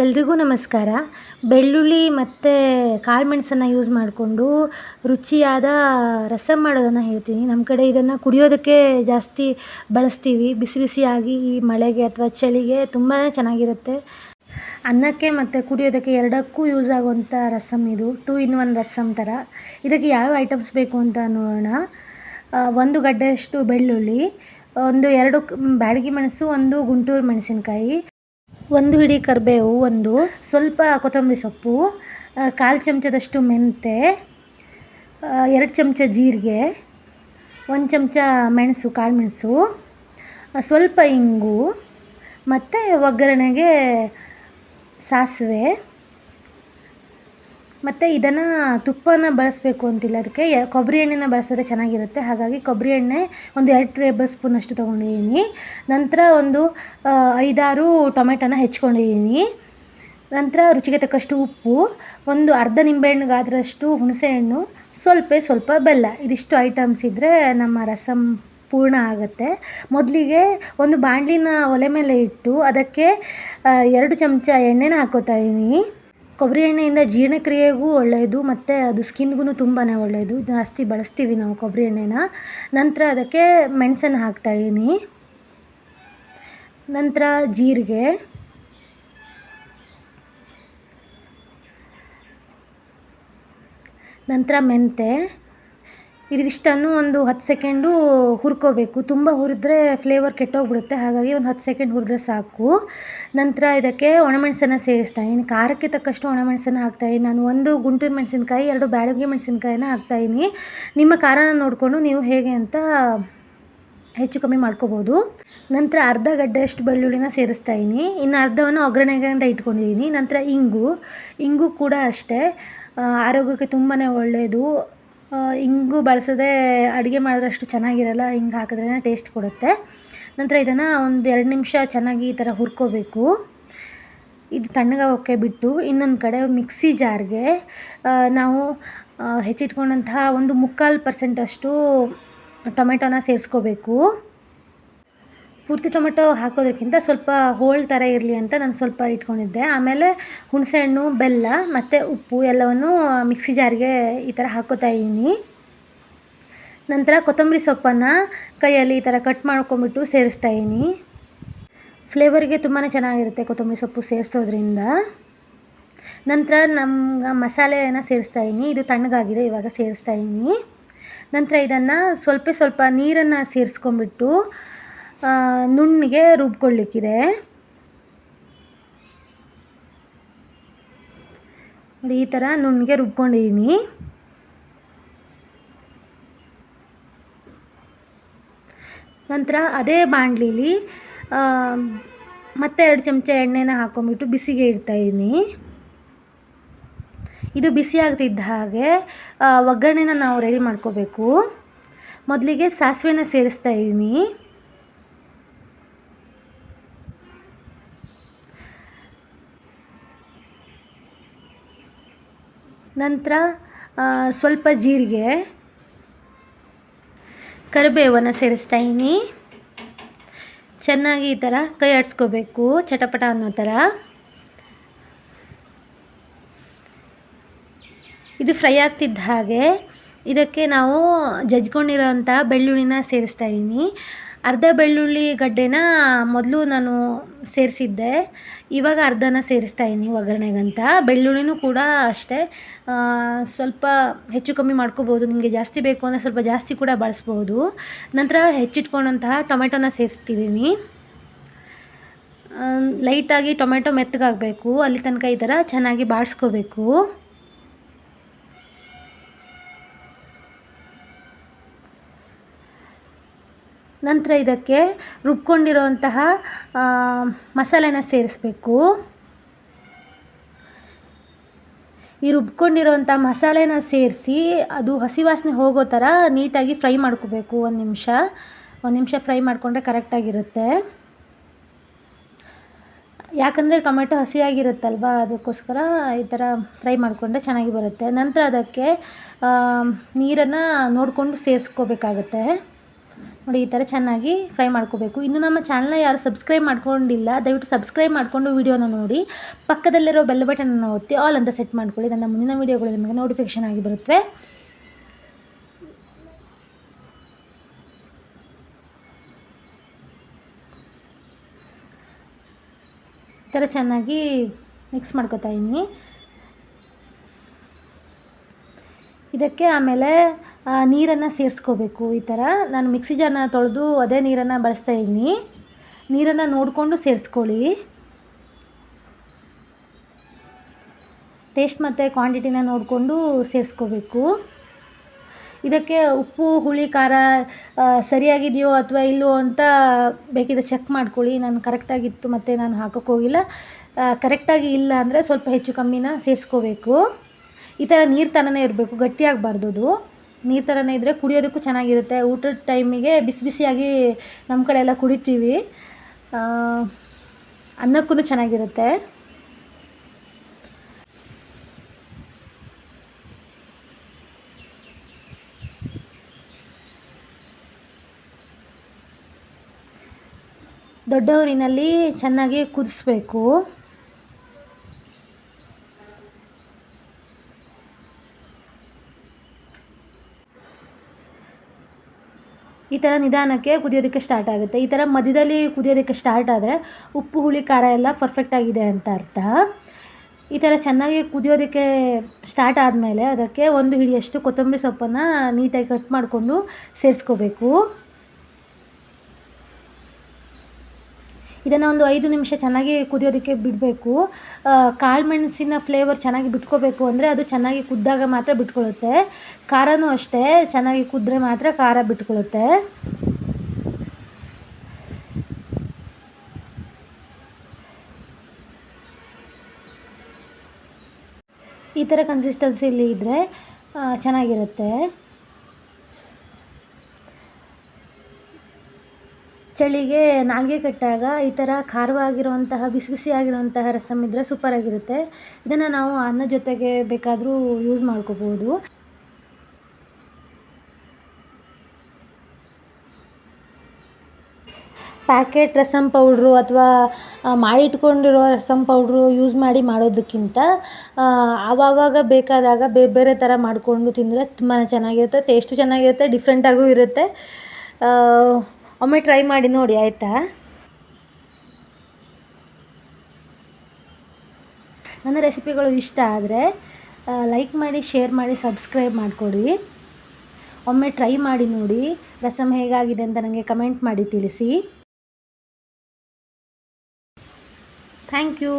ಎಲ್ರಿಗೂ ನಮಸ್ಕಾರ. ಬೆಳ್ಳುಳ್ಳಿ ಮತ್ತು ಕಾಳು ಮೆಣಸನ್ನು ಯೂಸ್ ಮಾಡಿಕೊಂಡು ರುಚಿಯಾದ ರಸಮ್ ಮಾಡೋದನ್ನು ಹೇಳ್ತೀನಿ. ನಮ್ಮ ಕಡೆ ಇದನ್ನು ಕುಡಿಯೋದಕ್ಕೆ ಜಾಸ್ತಿ ಬಳಸ್ತೀವಿ. ಬಿಸಿ ಬಿಸಿಯಾಗಿ ಈ ಮಳೆಗೆ ಅಥವಾ ಚಳಿಗೆ ತುಂಬಾ ಚೆನ್ನಾಗಿರುತ್ತೆ. ಅನ್ನಕ್ಕೆ ಮತ್ತು ಕುಡಿಯೋದಕ್ಕೆ ಎರಡಕ್ಕೂ ಯೂಸ್ ಆಗುವಂಥ ರಸಮ್ ಇದು. ಟೂ ಇನ್ ಒನ್ ರಸಮ್ ಥರ ಇದಕ್ಕೆ ಯಾವ ಐಟಮ್ಸ್ ಬೇಕು ಅಂತ ನೋಡೋಣ. ಒಂದು ಗಡ್ಡೆಯಷ್ಟು ಬೆಳ್ಳುಳ್ಳಿ, ಒಂದು ಎರಡು ಬ್ಯಾಡಗಿ ಮೆಣಸು, ಒಂದು ಗುಂಟೂರು ಮೆಣಸಿನ್ಕಾಯಿ ಒಂದು ಹಿಡಿ ಕರಿಬೇವು, ಒಂದು ಸ್ವಲ್ಪ ಕೊತ್ತಂಬರಿ ಸೊಪ್ಪು ಕಾಲು ಚಮಚದಷ್ಟು ಮೆಂತೆ ಎರಡು ಚಮಚ ಜೀರಿಗೆ, ಒಂದು ಚಮಚ ಮೆಣಸು, ಕಾಳು ಮೆಣಸು ಸ್ವಲ್ಪ ಇಂಗು, ಮತ್ತು ಒಗ್ಗರಣೆಗೆ ಸಾಸಿವೆ ಮತ್ತು ಇದನ್ನು ತುಪ್ಪನ ಬಳಸಬೇಕು ಅಂತಿಲ್ಲ ಅದಕ್ಕೆ. ಕೊಬ್ಬರಿ ಎಣ್ಣೆನ ಬಳಸಿದ್ರೆ ಚೆನ್ನಾಗಿರುತ್ತೆ. ಹಾಗಾಗಿ ಕೊಬ್ಬರಿ ಎಣ್ಣೆ ಒಂದು ಎರಡು ಟೇಬಲ್ ಸ್ಪೂನಷ್ಟು ತೊಗೊಂಡಿದ್ದೀನಿ. ನಂತರ ಒಂದು ಐದಾರು ಟೊಮೆಟೊನ ಹೆಚ್ಕೊಂಡಿದ್ದೀನಿ. ನಂತರ ರುಚಿಗೆ ತಕ್ಕಷ್ಟು ಉಪ್ಪು, ಒಂದು ಅರ್ಧ ನಿಂಬೆಹಣ್ಣು ಗಾತ್ರದಷ್ಟು ಹುಣಸೆಹಣ್ಣು, ಸ್ವಲ್ಪ ಸ್ವಲ್ಪ ಬೆಲ್ಲ. ಇದಿಷ್ಟು ಐಟಮ್ಸ್ ಇದ್ದರೆ ನಮ್ಮ ರಸಮ್ ಪೂರ್ಣ ಆಗುತ್ತೆ. ಮೊದಲಿಗೆ ಒಂದು ಬಾಣಲಿನ ಒಲೆ ಮೇಲೆ ಇಟ್ಟು ಅದಕ್ಕೆ ಎರಡು ಚಮಚ ಎಣ್ಣೆನ ಹಾಕೋತಾ ಇದ್ದೀನಿ. ಕೊಬ್ಬರಿ ಎಣ್ಣೆಯಿಂದ ಜೀರ್ಣಕ್ರಿಯೆಗೂ ಒಳ್ಳೆಯದು, ಮತ್ತು ಅದು ಸ್ಕಿನ್ಗೂ ತುಂಬಾ ಒಳ್ಳೆಯದು. ಜಾಸ್ತಿ ಬಳಸ್ತೀವಿ ನಾವು ಕೊಬ್ಬರಿ ಎಣ್ಣೆನ. ನಂತರ ಅದಕ್ಕೆ ಮೆಣಸನ್ನು ಹಾಕ್ತಾಯಿದ್ದೀನಿ ನಂತರ ಜೀರಿಗೆ. ನಂತರ ಮೆಂತೆ ಇದಿಷ್ಟನ್ನು ಒಂದು ಹತ್ತು ಸೆಕೆಂಡು ಹುರ್ಕೋಬೇಕು. ತುಂಬ ಹುರಿದ್ರೆ ಫ್ಲೇವರ್ ಕೆಟ್ಟೋಗ್ಬಿಡುತ್ತೆ. ಹಾಗಾಗಿ ಒಂದು ಹತ್ತು ಸೆಕೆಂಡ್ ಹುರಿದ್ರೆ ಸಾಕು. ನಂತರ ಇದಕ್ಕೆ ಒಣಮೆಣಸನ್ನು ಸೇರಿಸ್ತಾ ಇದ್ದೀನಿ ಖಾರಕ್ಕೆ ತಕ್ಕಷ್ಟು ಒಣಮೆಣಸನ್ನು ಹಾಕ್ತಾಯಿದ್ದೀನಿ ನಾನು ಒಂದು ಗುಂಟೂರು ಮೆಣಸಿನ್ಕಾಯಿ, ಎರಡು ಬ್ಯಾಡಗಿ ಮೆಣಸಿನ್ಕಾಯಿನ ಹಾಕ್ತಾಯಿದ್ದೀನಿ ನಿಮ್ಮ ಖಾರನ ನೋಡಿಕೊಂಡು ನೀವು ಹೇಗೆ ಅಂತ ಹೆಚ್ಚು ಕಮ್ಮಿ ಮಾಡ್ಕೋಬೋದು. ನಂತರ ಅರ್ಧ ಗಡ್ಡೆಯಷ್ಟು ಬೆಳ್ಳುಳ್ಳಿನ ಸೇರಿಸ್ತಾ ಇದ್ದೀನಿ ಇನ್ನು ಅರ್ಧವನ್ನು ಒಗ್ಗರಣೆಗೆ ಅಂತ ಇಟ್ಕೊಂಡಿದ್ದೀನಿ ನಂತರ ಇಂಗು. ಇಂಗು ಕೂಡ ಅಷ್ಟೇ. ಆರೋಗ್ಯಕ್ಕೆ ತುಂಬಾ ಒಳ್ಳೆಯದು. ಇಂಗು ಬಳಸದೆ ಅಡುಗೆ ಮಾಡಿದ್ರೆ ಅಷ್ಟು ಚೆನ್ನಾಗಿರಲ್ಲ ಹಿಂಗೆ ಹಾಕಿದ್ರೇ ಟೇಸ್ಟ್ ಕೊಡುತ್ತೆ. ನಂತರ ಇದನ್ನು ಒಂದು ಎರಡು ನಿಮಿಷ ಚೆನ್ನಾಗಿ ಈ ಥರ ಹುರ್ಕೋಬೇಕು. ಇದು ತಣ್ಣಗಾಗೋಕ್ಕೆ ಬಿಟ್ಟು ಇನ್ನೊಂದು ಕಡೆ ಮಿಕ್ಸಿ ಜಾರ್ಗೆ ನಾವು ಹೆಚ್ಚಿಟ್ಕೊಂಡಂತಹ ಒಂದು ಮುಕ್ಕಾಲು ಪರ್ಸೆಂಟಷ್ಟು ಟೊಮೆಟೊನ ಸೇರಿಸ್ಕೋಬೇಕು. ಪೂರ್ತಿ ಟೊಮೆಟೊ ಹಾಕೋದಕ್ಕಿಂತ ಸ್ವಲ್ಪ ಹೋಳ್ ಥರ ಇರಲಿ ಅಂತ ನಾನು ಸ್ವಲ್ಪ ಇಟ್ಕೊಂಡಿದ್ದೆ. ಆಮೇಲೆ ಹುಣಸೆಹಣ್ಣು, ಬೆಲ್ಲ ಮತ್ತು ಉಪ್ಪು ಎಲ್ಲವನ್ನು ಮಿಕ್ಸಿ ಜಾರಿಗೆ ಈ ಥರ ಹಾಕೋತಾ ಇದ್ದೀನಿ. ನಂತರ ಕೊತ್ತಂಬರಿ ಸೊಪ್ಪನ್ನು ಕೈಯಲ್ಲಿ ಈ ಥರ ಕಟ್ ಮಾಡ್ಕೊಂಬಿಟ್ಟು ಸೇರಿಸ್ತಾ ಇದ್ದೀನಿ. ಫ್ಲೇವರಿಗೆ ತುಂಬಾ ಚೆನ್ನಾಗಿರುತ್ತೆ ಕೊತ್ತಂಬರಿ ಸೊಪ್ಪು ಸೇರಿಸೋದ್ರಿಂದ. ನಂತರ ನಮ್ಮ ಮಸಾಲೆಯನ್ನು ಸೇರಿಸ್ತಾ ಇದ್ದೀನಿ. ಇದು ತಣ್ಣಗಾಗಿದೆ, ಇವಾಗ ಸೇರಿಸ್ತಾ ಇದ್ದೀನಿ. ನಂತರ ಇದನ್ನು ಸ್ವಲ್ಪ ಸ್ವಲ್ಪ ನೀರನ್ನು ಸೇರಿಸ್ಕೊಂಬಿಟ್ಟು ನುಣ್ಣಗೆ ರುಬ್ಕೊಳ್ಳಿಕ್ಕಿದೆ. ನೋಡಿ, ಈ ಥರ ನುಣ್ಣಗೆ ರುಬ್ಕೊಂಡಿದ್ದೀನಿ ನಂತರ ಅದೇ ಬಾಣಲಿಲಿ ಮತ್ತೆ ಎರಡು ಚಮಚ ಎಣ್ಣೆನ ಹಾಕೊಂಡ್ಬಿಟ್ಟು ಬಿಸಿಗೆ ಇಡ್ತಾಯಿದ್ದೀನಿ ಇದು ಬಿಸಿ ಆಗ್ತಿದ್ದ ಹಾಗೆ ಒಗ್ಗರಣೆನ ನಾವು ರೆಡಿ ಮಾಡ್ಕೋಬೇಕು. ಮೊದಲಿಗೆ ಸಾಸಿವೆನ ಸೇರಿಸ್ತಾ ಇದ್ದೀನಿ ನಂತರ ಸ್ವಲ್ಪ ಜೀರಿಗೆ, ಕರಿಬೇವನ್ನು ಸೇರಿಸ್ತಾ ಇದ್ದೀನಿ. ಚೆನ್ನಾಗಿ ಈ ಥರ ಕೈ ಆಡಿಸ್ಕೋಬೇಕು, ಚಟಪಟ ಅನ್ನೋ ಥರ. ಇದು ಫ್ರೈ ಆಗ್ತಿದ್ದ ಹಾಗೆ ಇದಕ್ಕೆ ನಾವು ಜಜ್ಕೊಂಡಿರೋಂಥ ಬೆಳ್ಳುಳ್ಳಿನ ಸೇರಿಸ್ತಾ ಇದ್ದೀನಿ. ಅರ್ಧ ಬೆಳ್ಳುಳ್ಳಿ ಗಡ್ಡೆನ ಮೊದಲು ನಾನು ಸೇರಿಸಿದ್ದೆ. ಇವಾಗ ಅರ್ಧನ ಸೇರಿಸ್ತಾ ಇದ್ದೀನಿ ಒಗ್ಗರಣೆಗಂತ. ಬೆಳ್ಳುಳ್ಳಿನೂ ಕೂಡ ಅಷ್ಟೇ. ಸ್ವಲ್ಪ ಹೆಚ್ಚು ಕಮ್ಮಿ ಮಾಡ್ಕೋಬೋದು. ನಿಮಗೆ ಜಾಸ್ತಿ ಬೇಕು ಅಂದರೆ ಸ್ವಲ್ಪ ಜಾಸ್ತಿ ಕೂಡ ಬಳಸ್ಬೋದು. ನಂತರ ಹೆಚ್ಚಿಟ್ಕೊಂಡಂತಹ ಟೊಮೆಟೊನ ಸೇರಿಸ್ತಿದ್ದೀನಿ. ಲೈಟಾಗಿ ಟೊಮೆಟೊ ಮೆತ್ತಗಾಗಬೇಕು. ಅಲ್ಲಿ ತನಕ ಈ ಥರ ಚೆನ್ನಾಗಿ ಬಾಡಿಸ್ಕೋಬೇಕು ನಂತರ ಇದಕ್ಕೆ ರುಬ್ಕೊಂಡಿರೋಂತಹ ಮಸಾಲೆನ ಸೇರಿಸ್ಬೇಕು. ಈ ರುಬ್ಕೊಂಡಿರೋಂಥ ಮಸಾಲೆನ ಸೇರಿಸಿ ಅದು ಹಸಿ ವಾಸನೆ ಹೋಗೋ ಥರ ನೀಟಾಗಿ ಫ್ರೈ ಮಾಡ್ಕೋಬೇಕು. ಒಂದು ನಿಮಿಷ ಒಂದು ನಿಮಿಷ ಫ್ರೈ ಮಾಡಿಕೊಂಡ್ರೆ ಕರೆಕ್ಟಾಗಿರುತ್ತೆ ಯಾಕಂದರೆ ಟೊಮೆಟೊ ಹಸಿಯಾಗಿರುತ್ತಲ್ವ ಅದಕ್ಕೋಸ್ಕರ ಈ ಥರ ಫ್ರೈ ಮಾಡಿಕೊಂಡ್ರೆ ಚೆನ್ನಾಗಿ ಬರುತ್ತೆ. ನಂತರ ಅದಕ್ಕೆ ನೀರನ್ನು ನೋಡಿಕೊಂಡು ಸೇರಿಸ್ಕೋಬೇಕಾಗತ್ತೆ. ನೋಡಿ, ಈ ಥರ ಚೆನ್ನಾಗಿ ಫ್ರೈ ಮಾಡ್ಕೋಬೇಕು. ಇನ್ನು ನಮ್ಮ ಚಾನಲ್ನ ಯಾರು ಸಬ್ಸ್ಕ್ರೈಬ್ ಮಾಡ್ಕೊಂಡಿಲ್ಲ, ದಯವಿಟ್ಟು ಸಬ್ಸ್ಕ್ರೈಬ್ ಮಾಡಿಕೊಂಡು ವಿಡಿಯೋನ ನೋಡಿ. ಪಕ್ಕದಲ್ಲಿರೋ ಬೆಲ್ ಬಟನನ್ನು ಒತ್ತಿ ಆಲ್ ಅಂತ ಸೆಟ್ ಮಾಡ್ಕೊಳ್ಳಿ. ನನ್ನ ಮುಂದಿನ ವೀಡಿಯೋಗಳು ನಿಮಗೆ ನೋಟಿಫಿಕೇಷನ್ ಆಗಿ ಬರುತ್ತವೆ ಈ ಥರ ಚೆನ್ನಾಗಿ ಮಿಕ್ಸ್ ಮಾಡ್ಕೋತಾ ಇದ್ದೀನಿ ಇದಕ್ಕೆ ಆಮೇಲೆ ನೀರನ್ನು ಸೇರಿಸ್ಕೋಬೇಕು ಈ ಥರ. ನಾನು ಮಿಕ್ಸಿ ಜಾರನ್ನ ತೊಳೆದು ಅದೇ ನೀರನ್ನು ಬಳಸ್ತಾ ಇದ್ದೀನಿ. ನೀರನ್ನು ನೋಡಿಕೊಂಡು ಸೇರಿಸ್ಕೊಳ್ಳಿ. ಟೇಸ್ಟ್ ಮತ್ತು ಕ್ವಾಂಟಿಟಿನ ನೋಡಿಕೊಂಡು ಸೇರಿಸ್ಕೋಬೇಕು. ಇದಕ್ಕೆ ಉಪ್ಪು, ಹುಳಿ, ಖಾರ ಸರಿಯಾಗಿದೆಯೋ ಅಥವಾ ಇಲ್ಲವೋ ಅಂತ ಬೇಕಿದ್ರೆ ಚೆಕ್ ಮಾಡ್ಕೊಳ್ಳಿ. ನಾನು ಕರೆಕ್ಟಾಗಿತ್ತು ಮತ್ತು ನಾನು ಹಾಕೋಕ್ಕೋಗಿಲ್ಲ ಕರೆಕ್ಟಾಗಿ ಇಲ್ಲ ಅಂದರೆ ಸ್ವಲ್ಪ ಹೆಚ್ಚು ಕಮ್ಮಿನ ಸೇರಿಸ್ಕೋಬೇಕು. ಈ ಥರ ನೀರು ಥರನೇ ಇರಬೇಕು, ಗಟ್ಟಿಯಾಗಬಾರ್ದು ನೀರು ಥರನೇ ಇದ್ದರೆ ಕುಡಿಯೋದಕ್ಕೂ ಚೆನ್ನಾಗಿರುತ್ತೆ. ಊಟದ ಟೈಮಿಗೆ ಬಿಸಿ ಬಿಸಿಯಾಗಿ ನಮ್ಮ ಕಡೆ ಎಲ್ಲ ಕುಡಿತೀವಿ. ಅನ್ನಕ್ಕೂ ಚೆನ್ನಾಗಿರುತ್ತೆ. ದೊಡ್ಡವರಿನಲ್ಲಿ ಚೆನ್ನಾಗಿ ಕುದಿಸ್ಬೇಕು. ಈ ಥರ ನಿಧಾನಕ್ಕೆ ಕುದಿಯೋದಕ್ಕೆ ಸ್ಟಾರ್ಟ್ ಆಗುತ್ತೆ. ಈ ಥರ ಮಧ್ಯದಲ್ಲಿ ಕುದಿಯೋದಕ್ಕೆ ಸ್ಟಾರ್ಟ್ ಆದರೆ ಉಪ್ಪು, ಹುಳಿ, ಖಾರ ಎಲ್ಲ ಪರ್ಫೆಕ್ಟ್ ಆಗಿದೆ ಅಂತ ಅರ್ಥ. ಈ ಥರ ಚೆನ್ನಾಗಿ ಕುದಿಯೋದಕ್ಕೆ ಸ್ಟಾರ್ಟ್ ಆದಮೇಲೆ ಅದಕ್ಕೆ ಒಂದು ಹಿಡಿಯಷ್ಟು ಕೊತ್ತಂಬರಿ ಸೊಪ್ಪನ್ನು ನೀಟಾಗಿ ಕಟ್ ಮಾಡಿಕೊಂಡು ಸೇರಿಸ್ಕೋಬೇಕು. ಇದನ್ನು ಒಂದು ಐದು ನಿಮಿಷ ಚೆನ್ನಾಗಿ ಕುದಿಯೋದಕ್ಕೆ ಬಿಡಬೇಕು. ಕಾಳು ಮೆಣಸಿನ ಫ್ಲೇವರ್ ಚೆನ್ನಾಗಿ ಬಿಟ್ಕೋಬೇಕು ಅಂದರೆ ಅದು ಚೆನ್ನಾಗಿ ಕುದ್ದಾಗ ಮಾತ್ರ ಬಿಟ್ಕೊಳ್ಳುತ್ತೆ ಖಾರನೂ ಅಷ್ಟೇ, ಚೆನ್ನಾಗಿ ಕುದ್ರೆ ಮಾತ್ರ ಖಾರ ಬಿಟ್ಕೊಳ್ಳುತ್ತೆ ಈ ಥರ ಕನ್ಸಿಸ್ಟೆನ್ಸಿಲಿ ಇದ್ದರೆ ಚೆನ್ನಾಗಿರುತ್ತೆ. ಚಳಿಗೆ ನಾಲ್ಗೆ ಕಟ್ಟಾಗ ಈ ಥರ ಖಾರವಾಗಿರುವಂತಹ ಬಿಸಿ ಬಿಸಿಯಾಗಿರುವಂತಹ ರಸಮ್ ಇದ್ದರೆ ಸೂಪರಾಗಿರುತ್ತೆ ಇದನ್ನು ನಾವು ಅನ್ನ ಜೊತೆಗೆ ಬೇಕಾದರೂ ಯೂಸ್ ಮಾಡ್ಕೋಬೋದು. ಪ್ಯಾಕೆಟ್ ರಸಮ್ ಪೌಡ್ರು ಅಥವಾ ಮಾಡಿಟ್ಕೊಂಡಿರೋ ರಸಮ್ ಪೌಡ್ರು ಯೂಸ್ ಮಾಡಿ ಮಾಡೋದಕ್ಕಿಂತ ಆವಾವಾಗ ಬೇಕಾದಾಗ ಬೇರೆ ಬೇರೆ ಥರ ಮಾಡಿಕೊಂಡು ತಿಂದರೆ ತುಂಬಾ ಚೆನ್ನಾಗಿರುತ್ತೆ ಟೇಸ್ಟು ಚೆನ್ನಾಗಿರುತ್ತೆ ಡಿಫ್ರೆಂಟಾಗೂ ಇರುತ್ತೆ. ಒಮ್ಮೆ ಟ್ರೈ ಮಾಡಿ ನೋಡಿ, ಆಯಿತಾ? ನನ್ನ ರೆಸಿಪಿಗಳು ಇಷ್ಟ ಆದರೆ ಲೈಕ್ ಮಾಡಿ ಶೇರ್ ಮಾಡಿ ಸಬ್ಸ್ಕ್ರೈಬ್ ಮಾಡಿಕೊಡಿ. ಒಮ್ಮೆ ಟ್ರೈ ಮಾಡಿ ನೋಡಿ ರಸಮ್ ಹೇಗಾಗಿದೆ ಅಂತ ನನಗೆ ಕಮೆಂಟ್ ಮಾಡಿ ತಿಳಿಸಿ. Thank you